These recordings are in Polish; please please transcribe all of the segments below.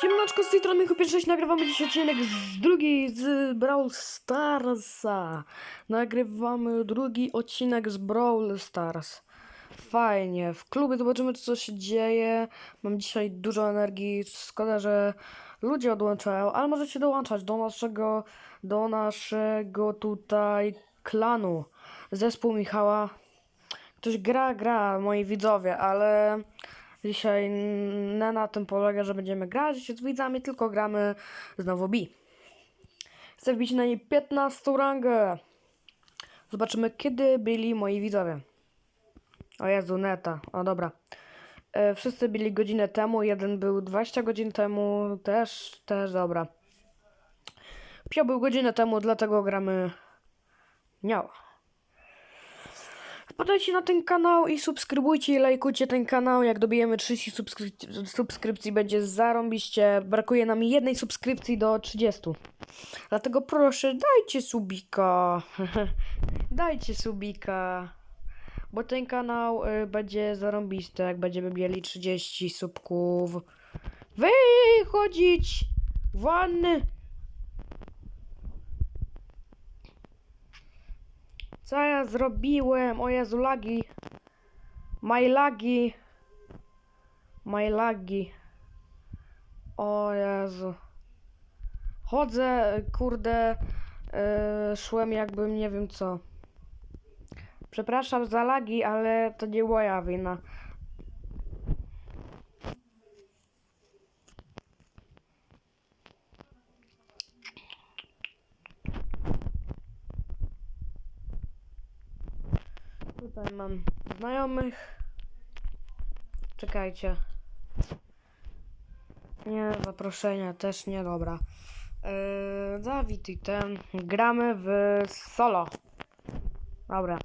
Siemaneczko, z tej strony Michu 6 nagrywamy dzisiaj odcinek z drugiej z Brawl Starsa. Nagrywamy drugi odcinek z Brawl Stars. Fajnie, w klubie zobaczymy co się dzieje. Mam dzisiaj dużo energii, szkoda, że ludzie odłączają, ale możecie dołączać do naszego, do naszego tutaj klanu. Zespół Michała. Ktoś gra, gra, moi widzowie, ale dzisiaj na tym polega, że będziemy grać z widzami, tylko gramy znowu B. Chcę wbić na niej 15 rangę. Zobaczymy, kiedy byli moi widzowie. O Jezu, neta. O, dobra. E, wszyscy byli godzinę temu, jeden był 20 godzin temu, też, też, dobra. Pio był godzinę temu, dlatego gramy niała. Wpadajcie na ten kanał i subskrybujcie i lajkujcie ten kanał. Jak dobijemy 30 subskryp- subskrypcji, będzie zarąbiście. Brakuje nam jednej subskrypcji do 30. Dlatego proszę, dajcie subika. dajcie subika. Bo ten kanał y, będzie zarąbisty, jak będziemy mieli 30 subków. Wychodzić! Wanny! Co ja zrobiłem? O Jezu, lagi. My lagi. My lagi. O Jezu. Chodzę, kurde, yy, szłem jakbym nie wiem co. Przepraszam za lagi, ale to nie moja wina. Tutaj mam znajomych. Czekajcie. Nie, zaproszenia też nie, dobra. Yy, Dawid i ten. Gramy w solo. Dobra.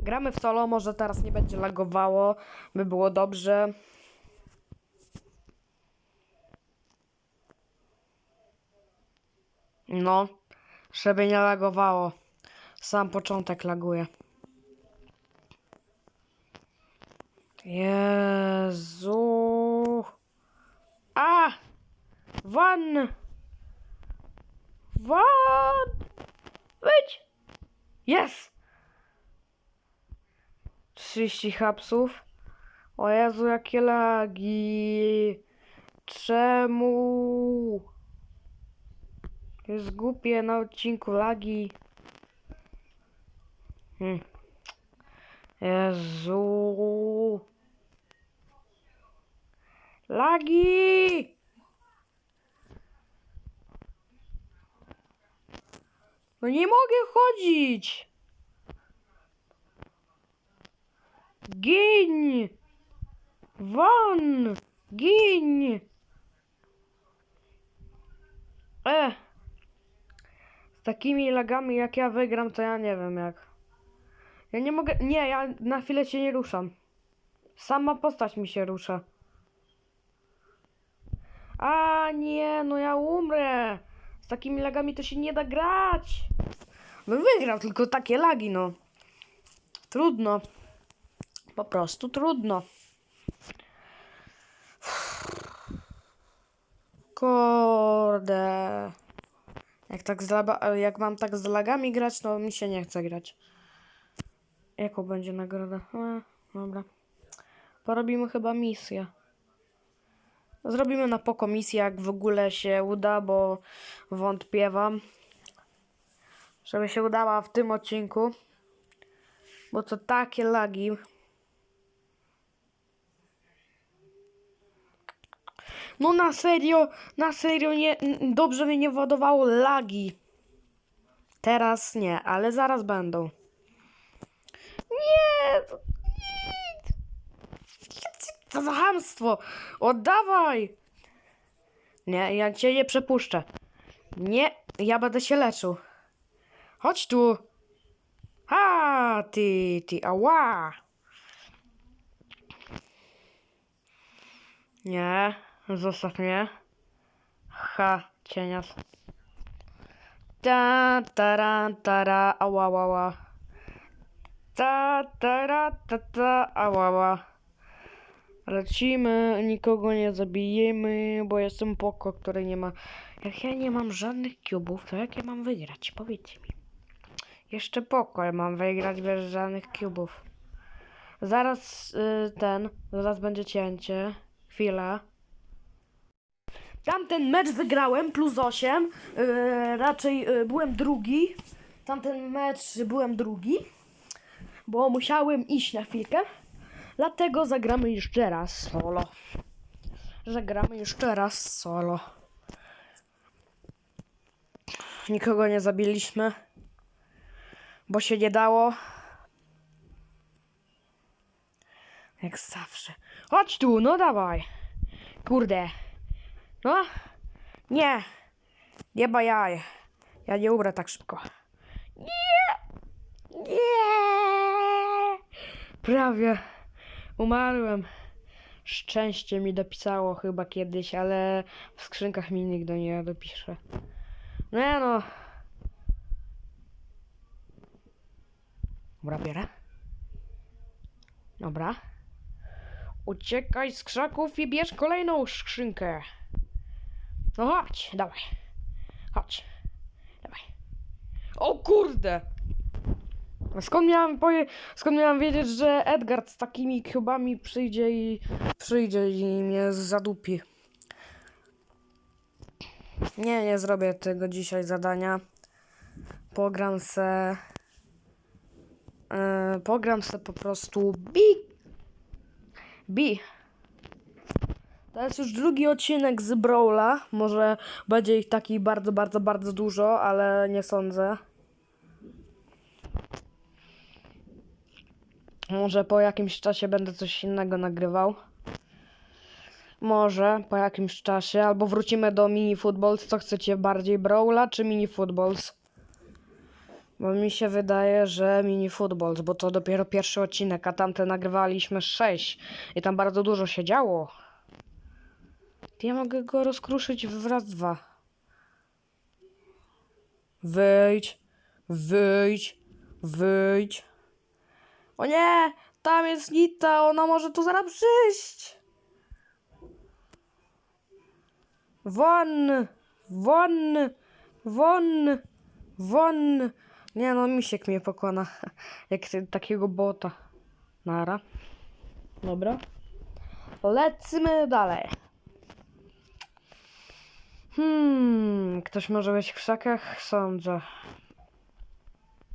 Gramy w solo, może teraz nie będzie lagowało, by było dobrze. No, żeby nie lagowało. Sam początek laguje. Jezu. A! Van! Van! Wyjdź! Jest! 30 hapsów. O Jezu, jakie lagi. Czemu? Jest głupie na odcinku lagi. Hmm. Jezu. Lagi! No nie mogę chodzić! Gin! Van! Gin! E! Z takimi lagami jak ja wygram, to ja nie wiem jak. Ja nie mogę. Nie, ja na chwilę się nie ruszam. Sama postać mi się rusza. A nie, no ja umrę. Z takimi lagami to się nie da grać. Bym wygrał, tylko takie lagi, no. Trudno. Po prostu trudno. Kurde. Jak, tak z laba, jak mam tak z lagami grać, to mi się nie chce grać. Jaką będzie nagroda? E, dobra. Porobimy chyba misję. Zrobimy na poko misję, jak w ogóle się uda, bo wątpiewam, żeby się udała w tym odcinku. Bo to takie lagi. No na serio, na serio nie, dobrze mnie nie władowało lagi. Teraz nie, ale zaraz będą. Nie. Co za hamstwo! Oddawaj! Nie, ja cię nie przepuszczę. Nie, ja będę się leczył. Chodź tu. Ha, ty, ty, ała. Nie, zostaw mnie. Ha, cienias. Ta, tara, tara, ała, ała. Ta, tara, ta, ta, ała, ała. Lecimy, nikogo nie zabijemy, bo jestem poko, który nie ma... Jak ja nie mam żadnych cubów, to jak ja mam wygrać? Powiedzcie mi. Jeszcze poko mam wygrać bez żadnych cubów. Zaraz y, ten, zaraz będzie cięcie. Chwila. Tamten mecz wygrałem, plus 8. Y, raczej y, byłem drugi. Tamten mecz byłem drugi, bo musiałem iść na chwilkę. Dlatego zagramy jeszcze raz solo. Zagramy jeszcze raz solo. Nikogo nie zabiliśmy, bo się nie dało. Jak zawsze. Chodź tu, no dawaj. Kurde. No. Nie. Nie bajaj. Ja nie umrę tak szybko. Nie. Nie. Prawie. Umarłem. Szczęście mi dopisało chyba kiedyś, ale w skrzynkach mi nigdy nie dopisze. Nie no. Dobra, bierę. Dobra. Uciekaj z krzaków i bierz kolejną skrzynkę. No chodź, dawaj. Chodź. Dawaj. O kurde! Skąd miałem poje... Skąd miałem wiedzieć, że Edgard z takimi kubami przyjdzie i przyjdzie i mnie zadupi. Nie, nie zrobię tego dzisiaj zadania. Pogram se... Yy, pogram se po prostu bi... Bi. To jest już drugi odcinek z Brawla. Może będzie ich takich bardzo, bardzo, bardzo dużo, ale nie sądzę. Może po jakimś czasie będę coś innego nagrywał. Może po jakimś czasie, albo wrócimy do mini footballs. Co chcecie bardziej, Brawla czy mini footballs? Bo mi się wydaje, że mini footballs, bo to dopiero pierwszy odcinek, a tamte nagrywaliśmy sześć i tam bardzo dużo się działo. Ja mogę go rozkruszyć w raz, dwa. Wyjdź, wyjdź, wyjdź. O nie! Tam jest Nita, ona może tu zaraz przyjść. Won! Won! Won! Won! Nie no, misiek mnie pokona. Jak takiego bota. Nara. Dobra. Lecimy dalej. Hmm, ktoś może być w krzakach? Sądzę.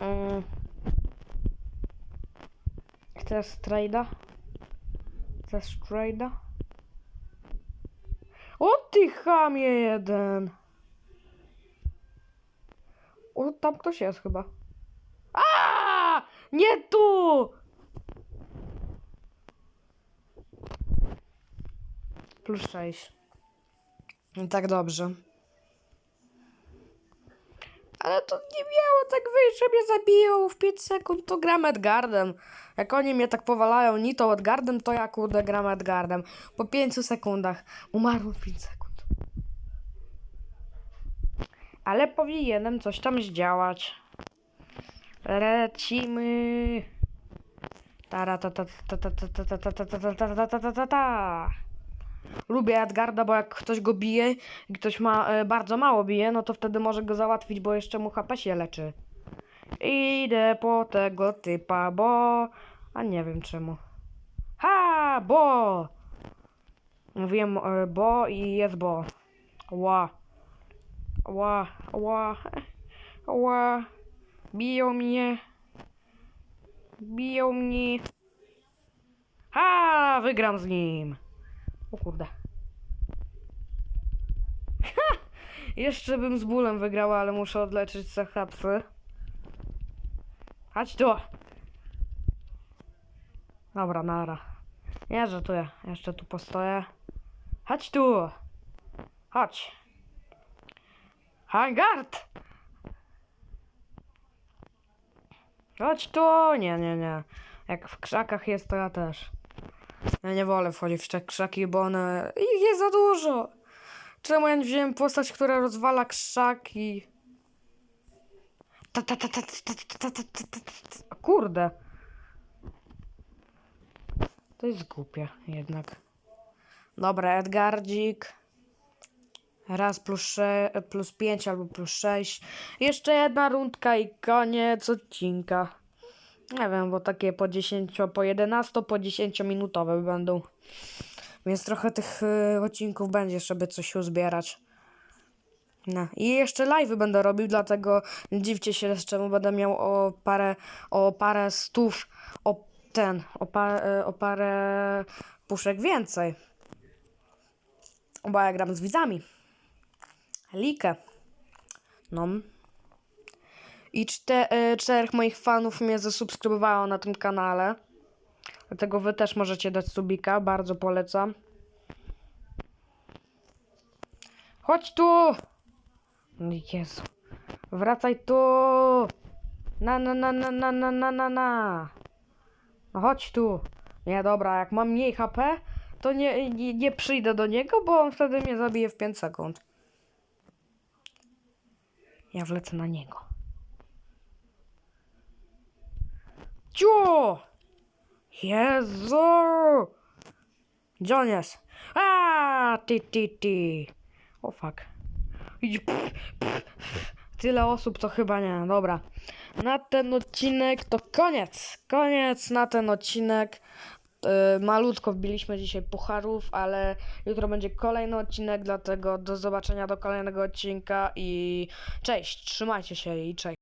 Mm. Chcesz trajda? Chcesz trajda? O ty chamie jeden! O, tam ktoś jest chyba. A! Nie tu! Plus 6. Tak dobrze. Ale to nie miało tak wyjść, że mnie zabiją w 5 sekund, to gram Edgardem. Jak oni mnie tak powalają Nito Edgardem, to ja kurde gram Edgardem. Po 5 sekundach. Umarłem w 5 sekund. Ale powinienem coś tam zdziałać. Lecimy. Tara ta ta ta ta ta ta ta ta ta ta ta ta ta ta ta ta Lubię Edgarda, bo jak ktoś go bije i ktoś ma e, bardzo mało bije, no to wtedy może go załatwić, bo jeszcze mu HP się leczy. Idę po tego typa, bo... A nie wiem czemu. Ha, bo! Mówiłem e, bo i jest bo. Ła. Ła, ła, ła. Biją mnie. Biją mnie. Ha, wygram z nim. O kurde. Ha! Jeszcze bym z bólem wygrała, ale muszę odleczyć se hapsy. Chodź tu. Dobra, nara. Nie żartuję. Jeszcze tu postoję. Chodź tu. Chodź. Hangard! Chodź tu. Nie, nie, nie. Jak w krzakach jest, to ja też. Ja nie wolę wchodzić w te krzaki, bo one... Ich jest za dużo. Czemu ja wziąłem postać, która rozwala krzaki? Ta, ta, ta, ta, ta, ta, ta, ta, ta. Kurde. To jest głupie jednak. Dobra, Edgardzik. Raz plus, sze- plus 5 albo plus 6. Jeszcze jedna rundka i koniec odcinka. Nie wiem, bo takie po 10, po 11, po 10 minutowe będą. Więc trochę tych y, odcinków będzie, żeby coś uzbierać. No. I jeszcze live'y będę robił, dlatego dziwcie się z czemu będę miał o parę, o parę stów, o ten, o, pa, y, o parę puszek więcej. Bo ja gram z widzami. Likę. No. I y, czterech moich fanów mnie zasubskrybowało na tym kanale. Dlatego wy też możecie dać subika, bardzo polecam. Chodź tu! Jezu. Wracaj tu! Na na na na na na na na na. No chodź tu. Nie, dobra, jak mam mniej HP, to nie, nie, nie przyjdę do niego, bo on wtedy mnie zabije w 5 sekund. Ja wlecę na niego. Ciu! Jezu! Gdzie on jest? A, ty, ty, ty. O fuck. Pff, pff. Tyle osób to chyba nie. Dobra. Na ten odcinek to koniec. Koniec na ten odcinek. Yy, malutko wbiliśmy dzisiaj pucharów, ale jutro będzie kolejny odcinek, dlatego do zobaczenia do kolejnego odcinka i cześć, trzymajcie się i cześć.